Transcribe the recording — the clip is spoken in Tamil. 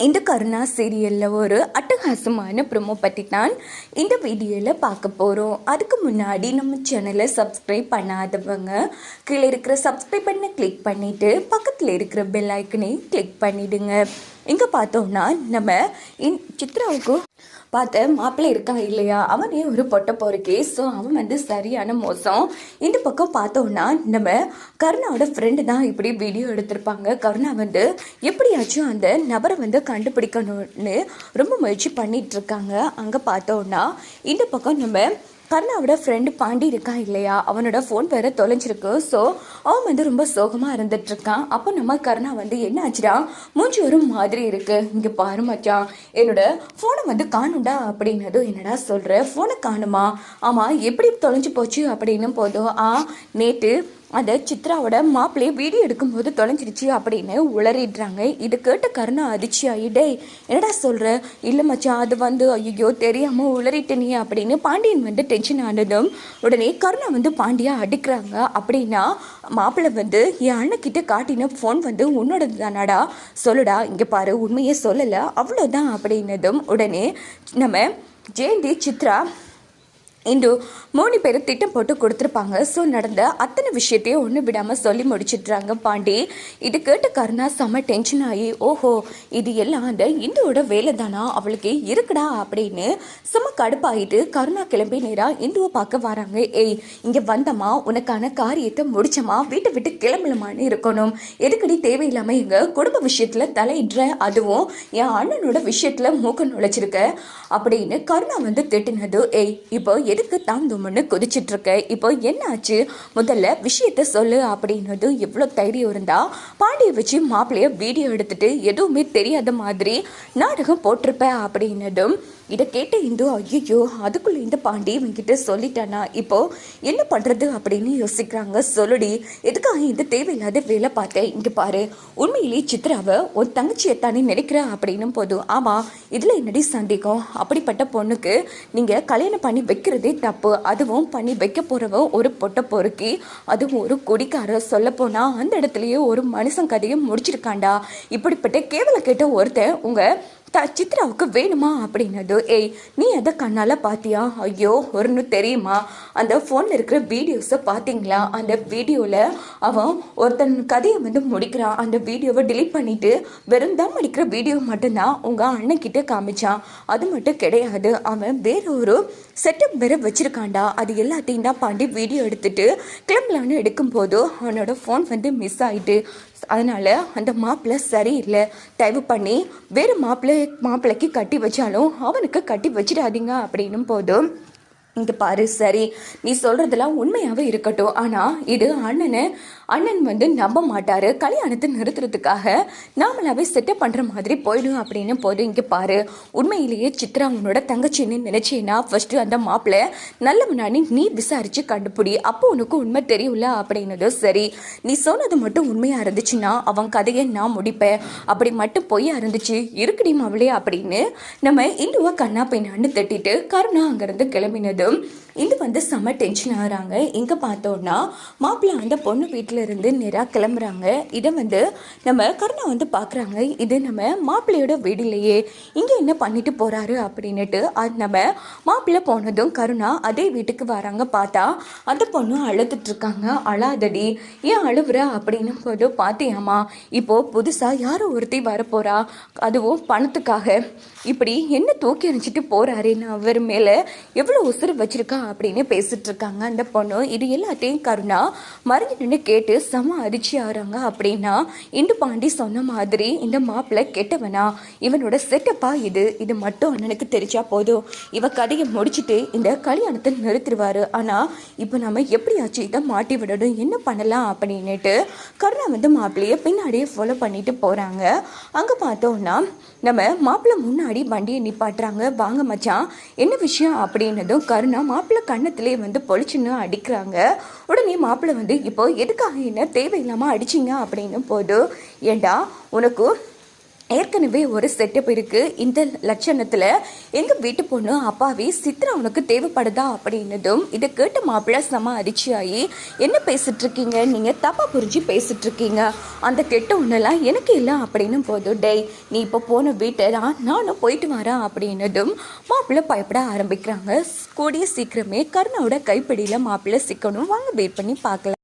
இந்த கருணா சீரியலில் ஒரு அட்டகாசமான ப்ரோமோ பற்றி தான் இந்த வீடியோவில் பார்க்க போகிறோம் அதுக்கு முன்னாடி நம்ம சேனலை சப்ஸ்கிரைப் பண்ணாதவங்க கீழே இருக்கிற சப்ஸ்கிரைப் பண்ண கிளிக் பண்ணிவிட்டு பக்கத்தில் இருக்கிற பெல் ஐக்கனையும் கிளிக் பண்ணிவிடுங்க இங்கே பார்த்தோம்னா நம்ம இன் சித்ராவுக்கும் பார்த்த மாப்பிள்ளை இருக்கா இல்லையா? அவனே ஒரு பொட்டை பொறுக்கி ஸோ அவன் வந்து சரியான மோசம். இந்த பக்கம் பார்த்தோம்னா நம்ம கருணாவோட ஃப்ரெண்டு தான் இப்படி வீடியோ எடுத்திருப்பாங்க. கருணா வந்து எப்படியாச்சும் அந்த நபரை வந்து கண்டுபிடிக்கணும்னு ரொம்ப முயற்சி பண்ணிகிட்ருக்காங்க அங்கே பார்த்தோம்னா இந்த பக்கம் நம்ம கர்ணாவோட ஃப்ரெண்டு பாண்டி இருக்கான் இல்லையா? அவனோட ஃபோன் வேற தொலைஞ்சிருக்கு. ஸோ அவன் வந்து ரொம்ப சோகமாக இருந்துட்டு இருக்கான். அப்போ நம்ம கர்ணா வந்து என்ன ஆச்சுடா? மூஞ்சி ஒரு மாதிரி இருக்கு. இங்கே பாரு மச்சான். என்னோட ஃபோனை வந்து காணும்டா அப்படின்னதும் என்னடா சொல்கிற ஃபோனை காணுமா? ஆமாம் எப்படி தொலைஞ்சு போச்சு அப்படின்னும் போதும். ஆ நேற்று அந்த சித்ராவோட மாப்பிள்ளையை வீடியோ எடுக்கும்போது தொலைஞ்சிடுச்சு அப்படின்னு உளறிடுறாங்க. இது கேட்ட கருணா அதிர்ச்சி ஆகிடே என்னடா சொல்கிற இல்லை மச்சான் அது வந்து ஐயோ தெரியாமல் உளறிட்டனே அப்படின்னு பாண்டியன் வந்து டென்ஷன் ஆனதும் உடனே கருணா வந்து பாண்டியா அடிக்கிறாங்க அப்படின்னா மாப்பிள்ளை வந்து என் அண்ணக்கிட்ட காட்டின ஃபோன் வந்து உன்னோடது தானாடா. சொல்லுடா இங்கே பாரு உண்மையே சொல்லலை அவ்வளோதான் அப்படின்னதும் உடனே நம்ம ஜெயந்தி சித்ரா இந்து மூணு பேரும் திட்டம் போட்டு கொடுத்துருப்பாங்க. ஸோ நடந்த அத்தனை விஷயத்தையும் ஒன்று விடாமல் சொல்லி முடிச்சிட்றாங்க பாண்டி. இது கேட்ட கருணா செம்ம டென்ஷன் ஆகி ஓஹோ இது எல்லாம் அந்த இந்துவோட வேலை தானா அவளுக்கு இருக்குடா அப்படின்னு செம்ம கடுப்பாயிட்டு கருணா கிளம்பி நேராக இந்துவை பார்க்க வராங்க. ஏய் இங்கே வந்தம்மா உனக்கான காரியத்தை முடிச்சமா வீட்டை விட்டு கிளம்பலமான்னு இருக்கணும். எதுக்கடி தேவையில்லாமல் எங்கள் குடும்ப விஷயத்தில் தலையிடுற? அதுவும் என் அண்ணனோட விஷயத்தில் மூக்க நுழைச்சிருக்க அப்படின்னு கருணா வந்து திட்டினது. ஏய் இப்போ எதுக்கு தாந்தும்னு கொதிச்சிட்டு இருக்க? இப்போ என்ன ஆச்சு? முதல்ல விஷயத்த சொல்லு அப்படின்னது எவ்வளோ தைரியம் இருந்தா பாண்டியை வச்சு மாப்பிள்ளைய வீடியோ எடுத்துட்டு எதுவுமே தெரியாத மாதிரி நாடகம் போட்டிருப்ப அப்படின்னதும் இதை கேட்ட இந்து ஐயோ அதுக்குள்ள இந்த பாண்டி இவங்கிட்ட சொல்லிட்டானா? இப்போ என்ன பண்றது அப்படின்னு யோசிக்கிறாங்க. சொல்லுடி எதுக்காக இந்த தேவையில்லாத வேலை பார்த்தேன் இங்க பாரு உண்மையிலேயே சித்ராவை உன் தங்கச்சியை தானே நினைக்கிற அப்படின்னும் போதும் ஆமா இதுல என்னடி சந்தேகம்? அப்படிப்பட்ட பொண்ணுக்கு நீங்க கல்யாணம் பண்ணி வைக்கிறதே தப்பு. அதுவும் பண்ணி வைக்க போறவ ஒரு பொட்டை பொறுக்கி அதுவும் ஒரு கொடிக்கார சொல்ல போனா அந்த இடத்துலயே ஒரு மனுஷன் கதையை முடிச்சிருக்காண்டா இப்படிப்பட்ட கேவல கேட்ட ஒருத்தன் உங்க த சித்ராவுக்கு வேணுமா அப்படின்னது ஏய் நீ அதை கண்ணால் பார்த்தியா ஐயோ ஒருன்னு தெரியுமா? அந்த ஃபோனில் இருக்கிற வீடியோஸை பார்த்தீங்களா அந்த வீடியோவில் அவன் ஒருத்தன் கதையை வந்து முடிக்கிறான். அந்த வீடியோவை டிலீட் பண்ணிவிட்டு வெறும் தம் அடிக்கிற வீடியோ மட்டும்தான் உங்கள் அண்ணன்கிட்ட காமிச்சான். அது மட்டும் கிடையாது. அவன் வேற ஒரு செட்டப் வேற வச்சுருக்காண்டா அது எல்லாத்தையும் தான் பாண்டி வீடியோ எடுத்துகிட்டு கிளம்பலான்னு எடுக்கும்போது அவனோட ஃபோன் வந்து மிஸ் ஆகிட்டு அதனால் அந்த மாப்பிள்ளை சரியில்லை. தயவு பண்ணி வேறு மாப்பிள்ளை மாப்பிள்ளைக்கு கட்டி வச்சாலும் அவனுக்கு கட்டி வச்சிடாதீங்க அப்படின்னும் போதும். இங்க பாரு சரி. நீ சொல்றதெல்லாம் உண்மையாவே இருக்கட்டும். ஆனா இது அண்ணனை அண்ணன் வந்து நம்ப மாட்டாரு. கல்யாணத்தை நிறுத்துறதுக்காக நாமளாவே செட்டப் பண்ற மாதிரி போயிடும் அப்படின்னு போது இங்க பாரு. உண்மையிலேயே சித்ரா உன்னோட தங்கச்சின்னு நினைச்சேன்னா ஃபர்ஸ்ட் அந்த மாப்பிள்ளை நல்ல முன்னாடி நீ விசாரிச்சு கண்டுபிடி. அப்போ உனக்கு உண்மை தெரியும்ல அப்படின்னதும் சரி. நீ சொன்னது மட்டும் உண்மையா இருந்துச்சுன்னா அவன் கதையை நான் முடிப்பேன். அப்படி மட்டும் பொய்யா இருந்துச்சு இருக்குடி அவளே அப்படின்னு நம்ம இந்துவா கண்ணா பின்னான்னு தட்டிட்டு கருணா அங்கிருந்து Hoşçakalın. இது வந்து செம டென்ஷன் ஆகிறாங்க. எங்கே பார்த்தோன்னா மாப்பிள்ளை அந்த பொண்ணு வீட்டில் இருந்து நேராக கிளம்புறாங்க. இதை வந்து நம்ம கருணா வந்து பார்க்குறாங்க. இது நம்ம மாப்பிள்ளையோட வீடு இல்லையே இங்கே என்ன பண்ணிட்டு போகிறாரு அப்படின்னுட்டு அது நம்ம மாப்பிள்ளை போனதும் கருணா அதே வீட்டுக்கு வராங்க பார்த்தா அந்த பொண்ணு அழுதுட்ருக்காங்க அழாதடி ஏன் அழுவுற அப்படின்னு போது பார்த்தியாம்மா இப்போது புதுசாக யாரோ ஒருத்தி வரப்போகிறா அதுவும் பணத்துக்காக. இப்படி என்ன தூக்கி எறிஞ்சிட்டு போறாருன்னு அவர் மேலே எவ்வளோ உசுறு வச்சுருக்கா அப்படின்னு பேசிட்டு இருக்காங்க அந்த பொண்ணு இது எல்லாத்தையும் கருணா மறைஞ்சு நின்று கேட்டு செம அதிர்ச்சி ஆகிறாங்க அப்படின்னா இந்து பாண்டி சொன்ன மாதிரி இந்த மாப்பிள்ளை கெட்டவனா? இவனோட செட்டப்பா இது? இது மட்டும் அண்ணனுக்கு தெரிஞ்சா போதும். இவ கதையை முடிச்சுட்டு இந்த கல்யாணத்தை நிறுத்திடுவாரு. ஆனால் இப்போ நம்ம எப்படியாச்சும் இதை மாட்டி விடணும் என்ன பண்ணலாம் அப்படின்னுட்டு கருணா வந்து மாப்பிள்ளையை பின்னாடியே ஃபாலோ பண்ணிட்டு போகிறாங்க அங்கே பார்த்தோம்னா நம்ம மாப்பிள்ளை முன்னாடி வண்டியை நிப்பாட்டுறாங்க. வாங்க மச்சான் என்ன விஷயம் அப்படின்னதும் கருணா மாப்பிள்ளை கண்ணத்திலே வந்து பொழிச்சுன்னு அடிக்கிறாங்க. உடனே மாப்பிள்ளை வந்து இப்போ எதுக்காக என்ன தேவையில்லாமல் அடிச்சிங்க? அப்படின்னு போது ஏண்டா உனக்கு ஏற்கனவே ஒரு செட்டப் இருக்கு. இந்த லட்சணத்துல எங்க வீட்டு பொண்ணு அப்பாவி சித்ரா உனக்கு தேவைப்படுதா அப்படின்னதும் இதை கேட்ட மாப்பிள்ளை செம அதிர்ச்சியாகி என்ன பேசிட்டு இருக்கீங்க? நீங்க தப்பா புரிஞ்சு பேசிட்டு இருக்கீங்க. அந்த கெட்ட ஒண்ணெல்லாம் எனக்கு இல்லை அப்படின்னும் போதும் டேய் நீ இப்போ போன வீட்டை தான் நானும் போயிட்டு வரேன் அப்படின்னதும் மாப்பிள்ளை பயப்பட ஆரம்பிக்கிறாங்க. கூடிய சீக்கிரமே கருணாவோட கைப்பிடியில மாப்பிள்ளை சிக்கணும் வாங்க வெயிட் பண்ணி பார்க்கலாம்.